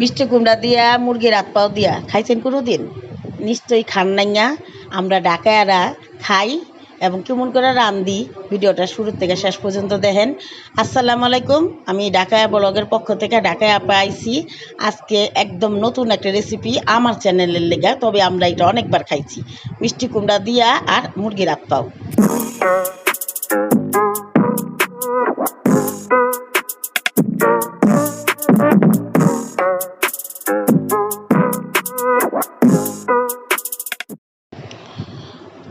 মিষ্টি কুমড়া দিয়া, মুরগির হাত পাও দিয়া খাইছেন কোনো দিন নিশ্চয়ই খান নাই না। আমরা ডাকায়ারা খাই এবং কেমন করে রান্ধি, ভিডিওটা শুরু থেকে শেষ পর্যন্ত দেখেন। আসসালামু আলাইকুম। আমি ঢাকায়া ব্লগের পক্ষ থেকে ঢাকায় আপা আইছি। আজকে একদম নতুন একটা রেসিপি আমার চ্যানেলের লেগা, তবে আমরা এটা অনেকবার খাইছি। মিষ্টি কুমড়া দিয়া আর মুরগির হাত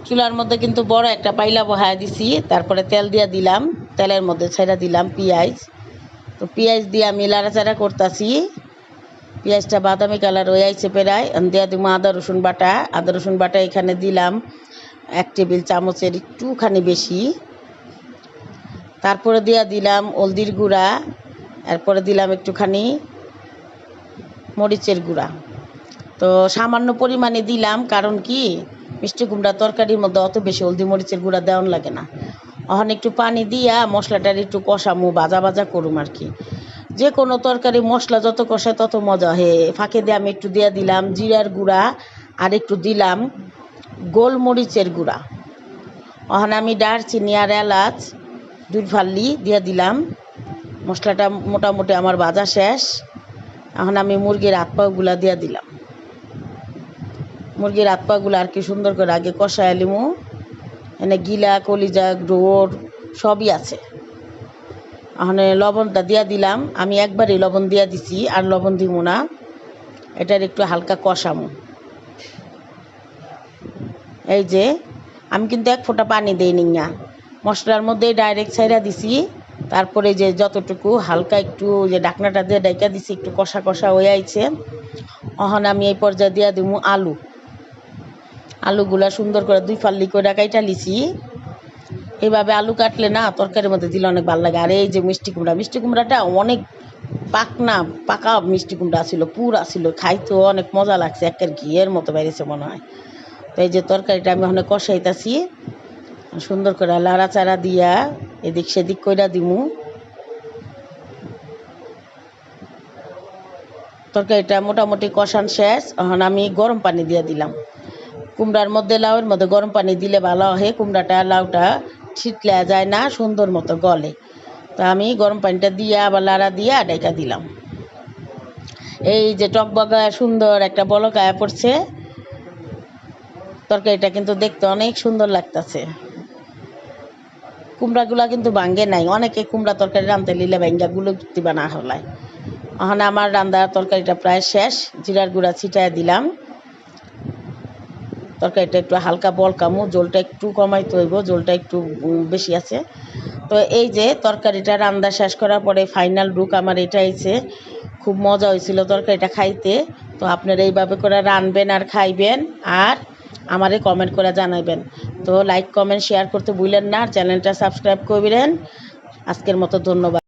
চুলার মধ্যে কিন্তু বড় একটা পাইলা বহায় দিছি, তারপরে তেল দিয়া দিলাম, তেলের মধ্যে ছেড়ে দিলাম পেঁয়াজ। তো পেঁয়াজ দিয়ে আমি লাড়াচাড়া করতেছি, পেঁয়াজটা বাদামি কালার হয়ে আইছে প্রায় দিয়া দিব আদা, রসুন বাটা। আদা, রসুন বাটা এখানে দিলাম, এক টেবিল চামচের একটুখানি বেশি। তারপরে দিয়া দিলাম হলদির গুঁড়া, এরপরে দিলাম একটুখানি মরিচের গুঁড়া। তো সামান্য পরিমাণে দিলাম, কারণ কি মিষ্টি কুমড়া তরকারির মধ্যে অত বেশি হলদি মরিচের গুঁড়া দেওয়ান লাগে না। এখন একটু পানি দিয়া মশলাটার একটু কষামু, ভাজা ভাজা করুম আর কি। যে কোনো তরকারি মশলা যত কষায় তত মজা। হে, ফাঁকে দিয়ে আমি একটু দিয়া দিলাম জিরার গুঁড়া আর একটু দিলাম গোলমরিচের গুঁড়া। এখন আমি দারচিনি আর এলাচ, দুই ফাল্লি দিয়ে দিলাম। মশলাটা মোটামুটি আমার ভাজা শেষ। এখন আমি মুরগির হাত পাগুলা দিয়ে দিলাম। মুরগির হাত পাগুলো আর কি সুন্দর করে আগে কষায় লিমু। এনে গিলা, কলিজা, ডোর, সবই আছে। ওখানে লবণটা দিয়া দিলাম। আমি একবারই লবণ দিয়া দিছি, আর লবণ দিব না। এটার একটু হালকা কষামু। এই যে, আমি কিন্তু এক ফোঁটা পানি দেই নি মশলার মধ্যে ডাইরেক্ট ছাইরা দিছি। তারপরে যে যতটুকু হালকা একটু যে ডাকনাটা দিয়ে ডাইকা দিছি, একটু কষা কষা হয়ে আইছে। এখন আমি এই পর্যায়ে দিয়া দিব আলু। আলুগুলা সুন্দর করে দুই ফাল্লি করে কাইটা লিছি। এইভাবে আলু কাটলে না তরকারির মধ্যে দিলে অনেক ভালো লাগে। আর এই যে মিষ্টি কুমড়া, মিষ্টি কুমড়াটা অনেক পাকনা, পাকা মিষ্টি কুমড়া ছিল পুরা ছিল খাইতেও অনেক মজা লাগছে, একের ঘিয়ের মতো বেরিয়েছে মনে হয়। তো এই যে তরকারিটা আমি ওখানে কষাইতাছি, সুন্দর করে লাড়াচাড়া দিয়া এদিক সেদিক কইরা দিমু। তরকারিটা মোটামুটি কষান শেষ, এখন আমি গরম পানি দিয়ে দিলাম। কুমড়ার মধ্যে লাউয়ের মধ্যে গরম পানি দিলে ভালো হয়। কুমড়াটা, লাউটা ছিটলে যায় না, সুন্দর মতো গলে। তো আমি গরম পানিটা দিয়ে আবার লাড়া দিয়ে ডাইকা দিলাম। এই যে টকবগা সুন্দর একটা বলকায়া পড়ছে। তরকারিটা কিন্তু দেখতে অনেক সুন্দর লাগতেছে। কুমড়াগুলা কিন্তু ভাঙ্গে নাই। অনেকে কুমড়া তরকারি রাঁধতে লিলে ভাঙ্গা গুলো দিবা না হলায় এখন আমার রান্দার তরকারিটা প্রায় শেষ। জিরার গুঁড়া ছিটায় দিলাম। তরকারিটা একটু হালকা বলকামু, জলটা একটু কমাইতে হইব, জলটা একটু বেশি আছে। তো এই যে তরকারিটা রান্না শেষ করার পরে ফাইনাল লুক আমার এটা হয়েছে খুব মজা হয়েছিল তরকারিটা খাইতে। তো আপনারা এইভাবে করে রানবেন আর খাইবেন আর আমারে কমেন্ট করে জানাবেন তো লাইক কমেন্ট শেয়ার করতে ভুলেন না চ্যানেলটা সাবস্ক্রাইব করবেন আজকের মতো ধন্যবাদ।